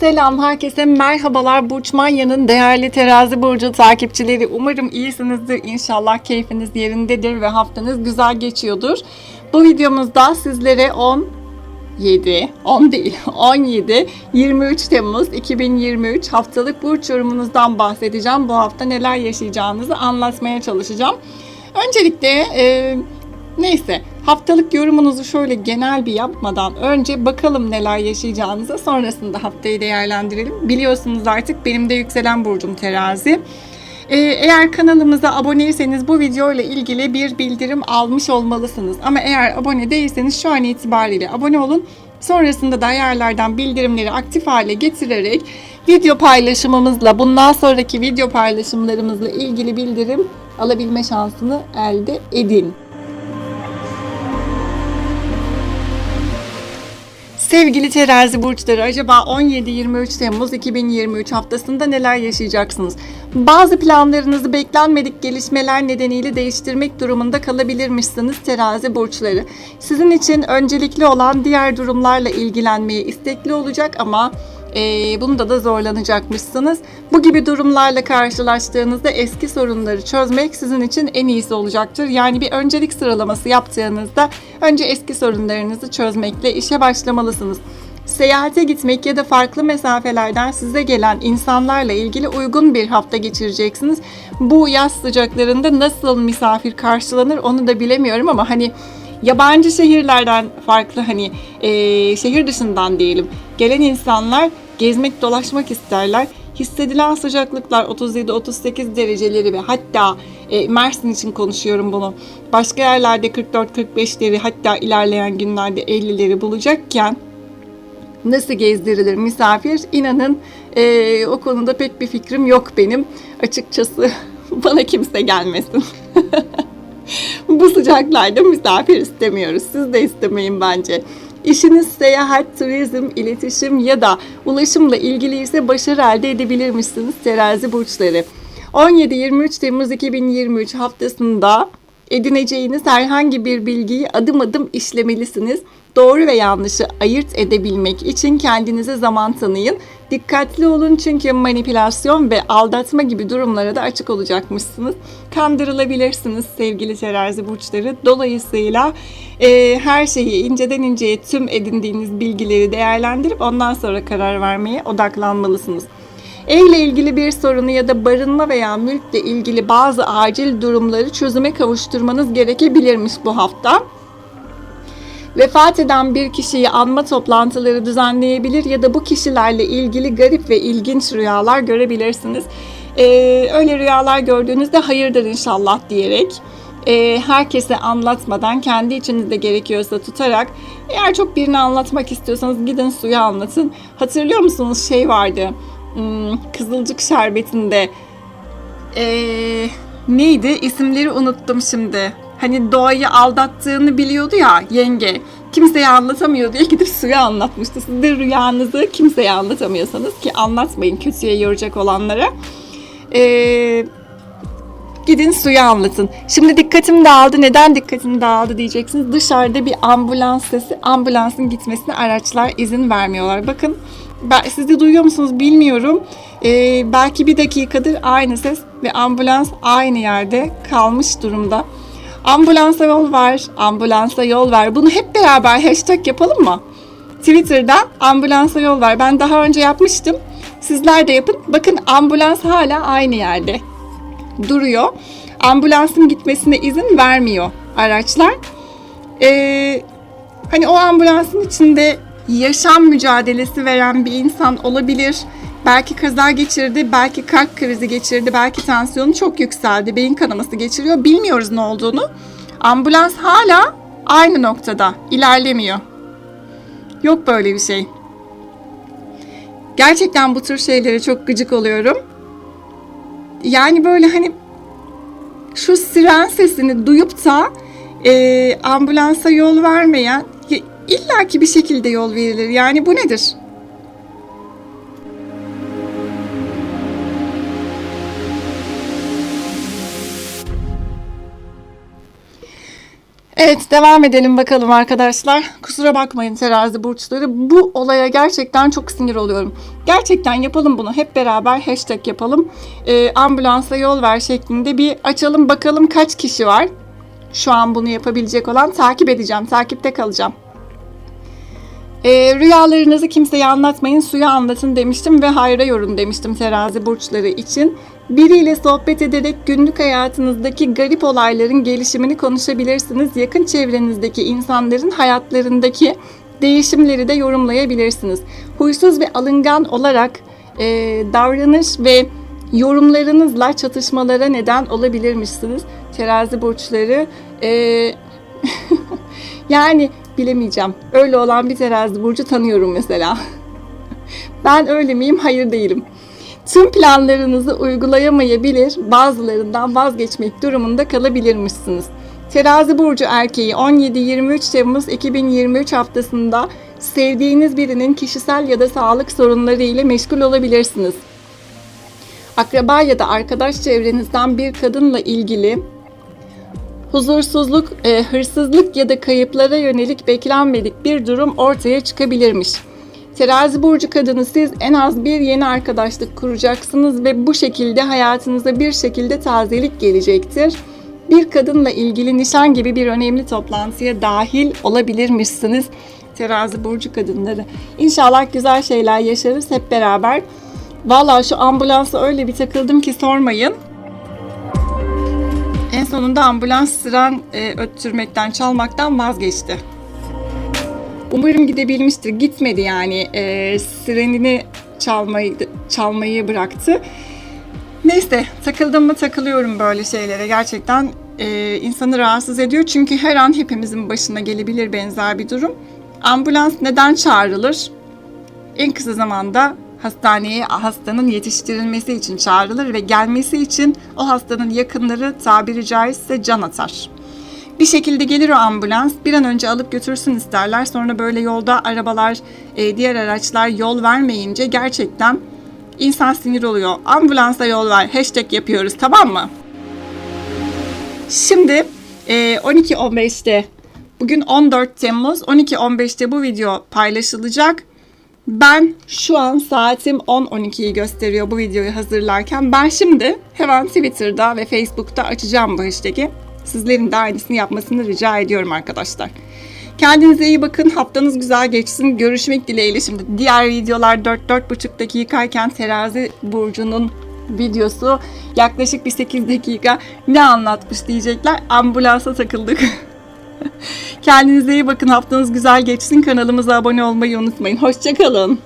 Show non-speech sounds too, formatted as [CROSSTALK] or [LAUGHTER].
Selam herkese merhabalar Burç Manya'nın değerli terazi burcu takipçileri. Umarım iyisinizdir. İnşallah keyfiniz yerindedir ve haftanız güzel geçiyordur. Bu videomuzda sizlere 10 7, 10 değil, [LAUGHS] 17, 23 Temmuz 2023 haftalık burç yorumunuzdan bahsedeceğim. Bu hafta neler yaşayacağınızı anlatmaya çalışacağım. Öncelikle e, neyse haftalık yorumunuzu şöyle genel bir yapmadan önce bakalım neler yaşayacağınızı sonrasında haftayı değerlendirelim. Biliyorsunuz artık benim de yükselen burcum terazi. Ee, eğer kanalımıza aboneyseniz bu video ile ilgili bir bildirim almış olmalısınız. Ama eğer abone değilseniz şu an itibariyle abone olun. Sonrasında da ayarlardan bildirimleri aktif hale getirerek video paylaşımımızla bundan sonraki video paylaşımlarımızla ilgili bildirim alabilme şansını elde edin. Sevgili terazi burçları acaba 17-23 Temmuz 2023 haftasında neler yaşayacaksınız? Bazı planlarınızı beklenmedik gelişmeler nedeniyle değiştirmek durumunda kalabilirmişsiniz terazi burçları. Sizin için öncelikli olan diğer durumlarla ilgilenmeye istekli olacak ama ee, bunda da zorlanacakmışsınız. Bu gibi durumlarla karşılaştığınızda eski sorunları çözmek sizin için en iyisi olacaktır. Yani bir öncelik sıralaması yaptığınızda önce eski sorunlarınızı çözmekle işe başlamalısınız. Seyahate gitmek ya da farklı mesafelerden size gelen insanlarla ilgili uygun bir hafta geçireceksiniz. Bu yaz sıcaklarında nasıl misafir karşılanır onu da bilemiyorum ama hani yabancı şehirlerden farklı hani e, şehir dışından diyelim gelen insanlar gezmek dolaşmak isterler. Hissedilen sıcaklıklar 37-38 dereceleri ve hatta e, Mersin için konuşuyorum bunu. Başka yerlerde 44-45'leri hatta ilerleyen günlerde 50'leri bulacakken nasıl gezdirilir misafir? İnanın e, o konuda pek bir fikrim yok benim. Açıkçası [LAUGHS] bana kimse gelmesin. [LAUGHS] Bu sıcaklarda misafir istemiyoruz. Siz de istemeyin bence. İşiniz seyahat, turizm, iletişim ya da ulaşımla ilgili ise başarı elde edebilirmişsiniz terazi burçları. 17-23 Temmuz 2023 haftasında edineceğiniz herhangi bir bilgiyi adım adım işlemelisiniz. Doğru ve yanlışı ayırt edebilmek için kendinize zaman tanıyın. Dikkatli olun çünkü manipülasyon ve aldatma gibi durumlara da açık olacakmışsınız. Kandırılabilirsiniz sevgili terazi burçları. Dolayısıyla e, her şeyi inceden inceye tüm edindiğiniz bilgileri değerlendirip ondan sonra karar vermeye odaklanmalısınız. Evle ilgili bir sorunu ya da barınma veya mülkle ilgili bazı acil durumları çözüme kavuşturmanız gerekebilirmiş bu hafta. Vefat eden bir kişiyi anma toplantıları düzenleyebilir ya da bu kişilerle ilgili garip ve ilginç rüyalar görebilirsiniz. Ee, öyle rüyalar gördüğünüzde hayırdır inşallah diyerek e, herkese anlatmadan kendi içinizde gerekiyorsa tutarak eğer çok birini anlatmak istiyorsanız gidin suya anlatın. Hatırlıyor musunuz şey vardı hmm, Kızılcık Şerbeti'nde e, neydi isimleri unuttum şimdi. Hani doğayı aldattığını biliyordu ya yenge. Kimseye anlatamıyor diye gidip suya anlatmıştı. Siz de rüyanızı kimseye anlatamıyorsanız ki anlatmayın kötüye yoracak olanlara. Eee gidin suya anlatın. Şimdi dikkatim dağıldı. Neden dikkatim dağıldı diyeceksiniz. Dışarıda bir ambulans sesi. Ambulansın gitmesine araçlar izin vermiyorlar. Bakın ben, siz de duyuyor musunuz bilmiyorum. Ee, belki bir dakikadır aynı ses ve ambulans aynı yerde kalmış durumda. Ambulansa yol ver, ambulansa yol ver. Bunu hep beraber hashtag yapalım mı? Twitter'dan ambulansa yol ver. Ben daha önce yapmıştım. Sizler de yapın. Bakın ambulans hala aynı yerde duruyor. Ambulansın gitmesine izin vermiyor araçlar. Ee, hani o ambulansın içinde yaşam mücadelesi veren bir insan olabilir. Belki kaza geçirdi, belki kalp krizi geçirdi, belki tansiyonu çok yükseldi, beyin kanaması geçiriyor. Bilmiyoruz ne olduğunu. Ambulans hala aynı noktada, ilerlemiyor. Yok böyle bir şey. Gerçekten bu tür şeylere çok gıcık oluyorum. Yani böyle hani şu siren sesini duyup da e, ambulansa yol vermeyen illaki bir şekilde yol verilir. Yani bu nedir? Evet devam edelim bakalım arkadaşlar. Kusura bakmayın terazi burçları. Bu olaya gerçekten çok sinir oluyorum. Gerçekten yapalım bunu hep beraber hashtag yapalım. Ee, ambulansa yol ver şeklinde bir açalım bakalım kaç kişi var. Şu an bunu yapabilecek olan takip edeceğim. Takipte kalacağım. Ee, rüyalarınızı kimseye anlatmayın, suya anlatın demiştim ve hayra yorum demiştim terazi burçları için. Biriyle sohbet ederek günlük hayatınızdaki garip olayların gelişimini konuşabilirsiniz. Yakın çevrenizdeki insanların hayatlarındaki değişimleri de yorumlayabilirsiniz. Huysuz ve alıngan olarak e, davranış ve yorumlarınızla çatışmalara neden olabilirmişsiniz. Terazi burçları e, [LAUGHS] yani bilemeyeceğim. Öyle olan bir terazi burcu tanıyorum mesela. [LAUGHS] ben öyle miyim? Hayır değilim. Tüm planlarınızı uygulayamayabilir, bazılarından vazgeçmek durumunda kalabilirmişsiniz. Terazi burcu erkeği 17-23 Temmuz 2023 haftasında sevdiğiniz birinin kişisel ya da sağlık sorunları ile meşgul olabilirsiniz. Akraba ya da arkadaş çevrenizden bir kadınla ilgili huzursuzluk, e, hırsızlık ya da kayıplara yönelik beklenmedik bir durum ortaya çıkabilirmiş. Terazi burcu kadını siz en az bir yeni arkadaşlık kuracaksınız ve bu şekilde hayatınıza bir şekilde tazelik gelecektir. Bir kadınla ilgili nişan gibi bir önemli toplantıya dahil olabilirmişsiniz. Terazi burcu kadınları. İnşallah güzel şeyler yaşarız hep beraber. Valla şu ambulansa öyle bir takıldım ki sormayın. En sonunda ambulans sıran e, öttürmekten, çalmaktan vazgeçti. Umarım gidebilmiştir. Gitmedi yani. E, sirenini çalmayı, çalmayı bıraktı. Neyse takıldım mı takılıyorum böyle şeylere. Gerçekten e, insanı rahatsız ediyor. Çünkü her an hepimizin başına gelebilir benzer bir durum. Ambulans neden çağrılır? En kısa zamanda hastaneye hastanın yetiştirilmesi için çağrılır ve gelmesi için o hastanın yakınları tabiri caizse can atar. Bir şekilde gelir o ambulans bir an önce alıp götürsün isterler. Sonra böyle yolda arabalar, e, diğer araçlar yol vermeyince gerçekten insan sinir oluyor. Ambulansa yol ver. Hashtag yapıyoruz tamam mı? Şimdi e, 12.15'te bugün 14 Temmuz 12.15'te bu video paylaşılacak. Ben şu an saatim 10.12'yi gösteriyor bu videoyu hazırlarken. Ben şimdi hemen Twitter'da ve Facebook'ta açacağım bu hashtag'i. Sizlerin de aynısını yapmasını rica ediyorum arkadaşlar. Kendinize iyi bakın. Haftanız güzel geçsin. Görüşmek dileğiyle şimdi. Diğer videolar 4-4,5 dakikayken terazi burcunun videosu yaklaşık bir 8 dakika ne anlatmış diyecekler. Ambulansa takıldık. [LAUGHS] Kendinize iyi bakın. Haftanız güzel geçsin. Kanalımıza abone olmayı unutmayın. Hoşçakalın.